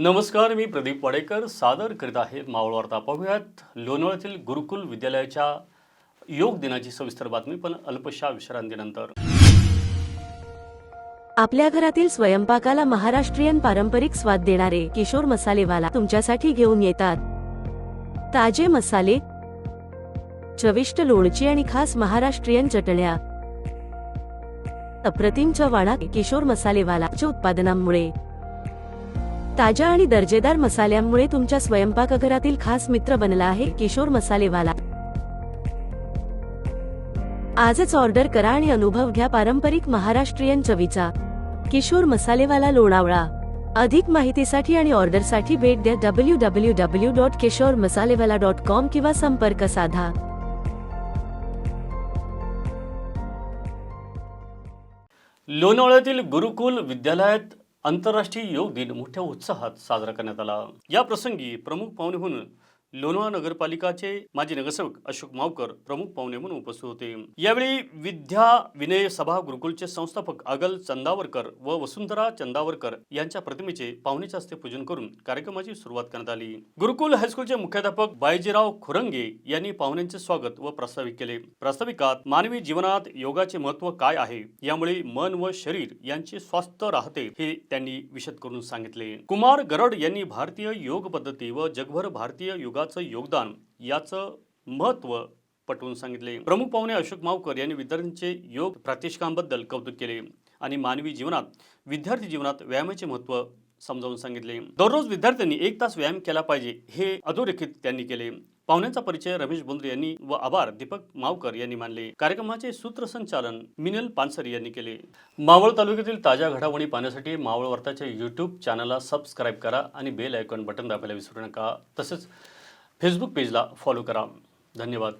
नमस्कार मी प्रदीप वाडेकर. सादर करीत आहे मावळ वार्ता पाहूयात. लोणावळ्यातील गुरुकुल विद्यालयाच्या योग दिनाची सविस्तर बातमी पण अल्पशा विश्रांतीनंतर. आपल्या घरातील स्वयंपाकाला महाराष्ट्रीयन पारंपरिक स्वाद देणारे किशोर मसालेवाला तुमच्यासाठी घेऊन येतात. ताजे मसाले चविष्ट लोणची आणि खास महाराष्ट्रीयन चटण्या. अप्रतिम वाणात किशोर मसालेवालाच्या उत्पादनांमुळे. ताज्या आणि दर्जेदार मसाल्यांमुळे तुमच्या स्वयंपाकघरातील खास मित्र बनला आहे किशोर मसालेवाला. आजच ऑर्डर करा आणि अनुभव घ्या पारंपरिक महाराष्ट्रीयन चवीचा. किशोर मसालेवाला लोणावळा. अधिक माहितीसाठी आणि ऑर्डरसाठी भेट द्या W W W dot Kishor Masalewala dot com किंवा संपर्क साधा. लोणावळ्यातील गुरुकुल विद्यालयात आंतरराष्ट्रीय योग दिन मोठ्या उत्साहात साजरा करण्यात आला. या प्रसंगी प्रमुख पाहुणे म्हणून लोणवा नगरपालिकाचे माजी नगरसेवक अशोक मावकर प्रमुख पाहुणे म्हणून उपस्थित होते. यावेळी विद्या विनय सभा गुरुकुलचे संस्थापक अगल चंदावरकर व वसुंधरा चंदावरकर यांच्या प्रतिमेचे पाहुणेच्या हस्ते पूजन करून कार्यक्रमाची सुरुवात करण्यात आली. गुरुकुल हायस्कूलचे मुख्याध्यापक बायजीराव खुरंगे यांनी पाहुण्यांचे स्वागत व प्रास्ताविक केले. प्रास्ताविकात मानवी जीवनात योगाचे महत्त्व काय आहे? यामुळे मन व शरीर यांचे स्वास्थ्य राहते हे त्यांनी विशद करून सांगितले. कुमार गरड यांनी भारतीय योग पद्धती व जगभर भारतीय योग योगाचं योगदान याचं महत्त्व पटवून सांगितले. प्रमुख पाहुणे अशोक मावकर यांनी विद्यार्थ्यांचे योग प्रात्यक्षिकांबद्दल कौतुक केले आणि मानवी जीवनात विद्यार्थी जीवनात व्यायामाचे महत्त्व समजावून सांगितले. दररोज विद्यार्थ्यांनी एक तास व्यायाम केला पाहिजे हे अधोरेखित त्यांनी केले. पाहुण्यांचा परिचय रमेश बोंद्रे यांनी व आभार दीपक मावकर यांनी मानले. कार्यक्रमाचे सूत्रसंचालन मिनल पानसरी यांनी केले. मावळ तालुक्यातील ताज्या घडामोडी पाहण्यासाठी मावळ वार्ताच्या यूट्यूब चॅनलला सबस्क्राईब करा आणि बेल आयकॉन बटन दाबायला विसरू नका. तसेच फेसबुक पेजला फॉलो करा. धन्यवाद.